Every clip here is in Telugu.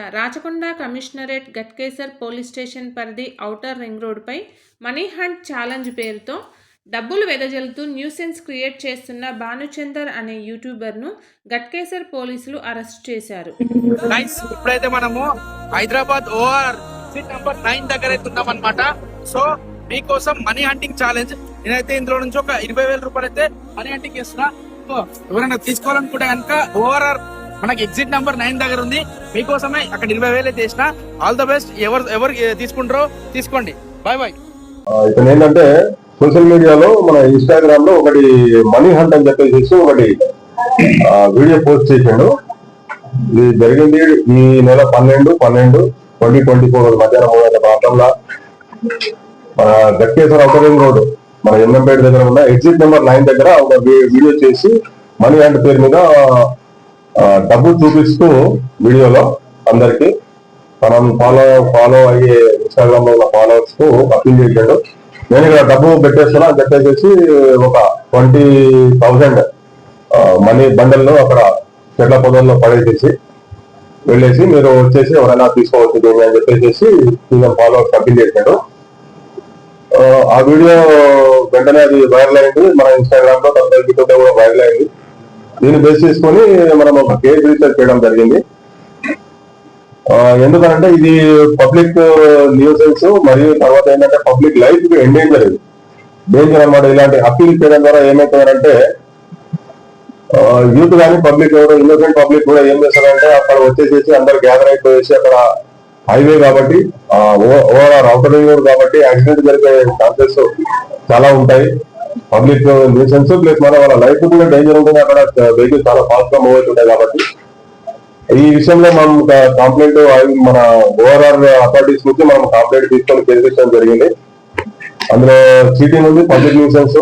జిల్లా Rachakonda commissionerate Ghatkesar police station పరిధి ఔటర్ రింగ్ రోడ్డుపై మనీ హంట్ ఛాలెంజ్ పేరుతో డబ్బులు వెదజల్లుతూ న్యూసెన్స్ క్రియేట్ చేస్తున్న భానుచందర్ అనే యూట్యూబర్ను గట్కేసర్ పోలీసులు అరెస్ట్ చేశారు. ఇప్పుడైతే మనము హైదరాబాద్ ఓఆర్ సీట్ నంబర్ నైన్ దగ్గర అయితే ఉన్నాం అనమాట సో మీకోసం మనీ హంటింగ్ ఛాలెంజ్. నేనైతే ఇందులో నుంచి ఒక ఇరవై వేల రూపాయలు అయితే మనీ హంటింగ్ చేస్తున్నా. ఎవరైనా తీసుకోవాలనుకుంటే కనుక ఓఆర్ఆర్ మనకి ఎగ్జిట్ నెంబర్ నైన్ దగ్గర ఉంది. మీకోసమే అక్కడ ఇరవై వేలు చేసిన ఆల్ ద బెస్ట్ ఎవరు ఎవరు తీసుకుంటారో తీసుకోండి. బాయ్ బాయ్ ఇక్కడ ఏంటంటే సోషల్ మీడియాలో మన ఇన్స్టాగ్రామ్లో ఒకటి మనీ హంట్ అని చెప్పేసి ఒకటి వీడియో పోస్ట్ చేశాడు ఇది జరిగింది ఈ నెల పన్నెండు పన్నెండు ట్వంటీ ట్వంటీ ఫోర్ మధ్యాహ్నం మూడు గంటల ప్రాంతంలో. మన దక్కేశ్వర ఔటరింగ్ రోడ్ మన ఎంఎంపేట దగ్గర ఉన్న ఎగ్జిట్ నెంబర్ నైన్ దగ్గర ఒక వీడియో చేసి మనీ హంట్ పేరు మీద డబ్బు చూపిస్తూ వీడియోలో అందరికి మనం ఫాలో ఫాలో అయ్యే ఇన్స్టాగ్రామ్లో ఉన్న ఫాలోవర్స్కు అప్పీల్ చేశాడు. నేను ఇక్కడ డబ్బు పెట్టేస్తున్నా అని ఒక ట్వంటీ థౌసండ్ మనీ బండల్లో అక్కడ చెట్ల పొదల్లో పడేసేసి వెళ్ళేసి మీరు వచ్చేసి ఎవరైనా తీసుకోవచ్చు దీన్ని అని చెప్పేసి ఈయన ఫాలోవర్స్ అప్పీల్ చేశాడు. ఆ, ఆ వీడియో వెంటనే అది వైరల్ అయింది. మన ఇన్స్టాగ్రామ్లో తర్వాత యూట్యూబ్లో కూడా వైరల్ అయింది. దీన్ని బేస్ చేసుకొని మనం ఒక కేసు రిజిస్టర్ చేయడం జరిగింది ఎందుకంటే ఇది పబ్లిక్ న్యూసెన్స్ మరియు తర్వాత ఏంటంటే పబ్లిక్ లైఫ్కి ఎండేంజర్ ఇది డేంజర్ అన్నమాట ఇలాంటి అప్పీల్ చేయడం ద్వారా ఏమవుతుందంటే యూత్ కానీ పబ్లిక్ ఎవరు ఇన్నోసెంట్ పబ్లిక్ కూడా ఏం చేస్తారంటే అక్కడ వచ్చేసేసి అందరు గ్యాదర్ అయిపోయేసి అక్కడ హైవే కాబట్టి ఓవరాల్ అవుటర్ రోడ్ కాబట్టి యాక్సిడెంట్ జరిగే ఛాన్సెస్ చాలా ఉంటాయి పబ్లిక్ న్యూసెన్స్ ప్లస్ మన వాళ్ళ లైఫ్ కూడా డేంజర్ ఉంటుంది అక్కడ వెహికల్ చాలా ఫాస్ట్గా మూవ్ అవుతుంటాయి కాబట్టి. ఈ విషయంలో మనం కంప్లైంట్ మన ఓవరాల్ అథారిటీస్ నుంచి మనం కంప్లైంట్ తీసుకొని తెలిపించడం జరిగింది. అందులో చీటింగ్ ఉంది పబ్లిక్ న్యూసెన్స్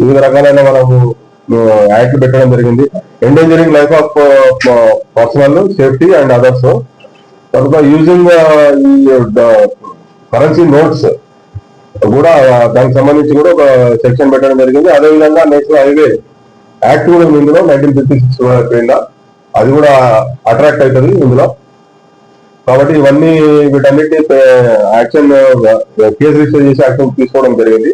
వివిధ రకాలైన మనము యాక్ట్ పెట్టడం జరిగింది. Endangering life of personal safety and others తర్వాత యూజింగ్ ఈ కరెన్సీ నోట్స్ కూడా దానికి సంబంధించి కూడా ఒక సెక్షన్ పెట్టడం జరిగింది. అదేవిధంగా నేషనల్ హైవే యాక్ట్ కూడా ఇందులో నైన్టీన్ ఫిఫ్టీ సిక్స్ కింద అది కూడా అట్రాక్ట్ అవుతుంది ఇందులో. కాబట్టి ఇవన్నీ వీటన్నిటి యాక్షన్ కేసు రిజిస్టర్ చేసి యాక్షన్ తీసుకోవడం జరిగింది.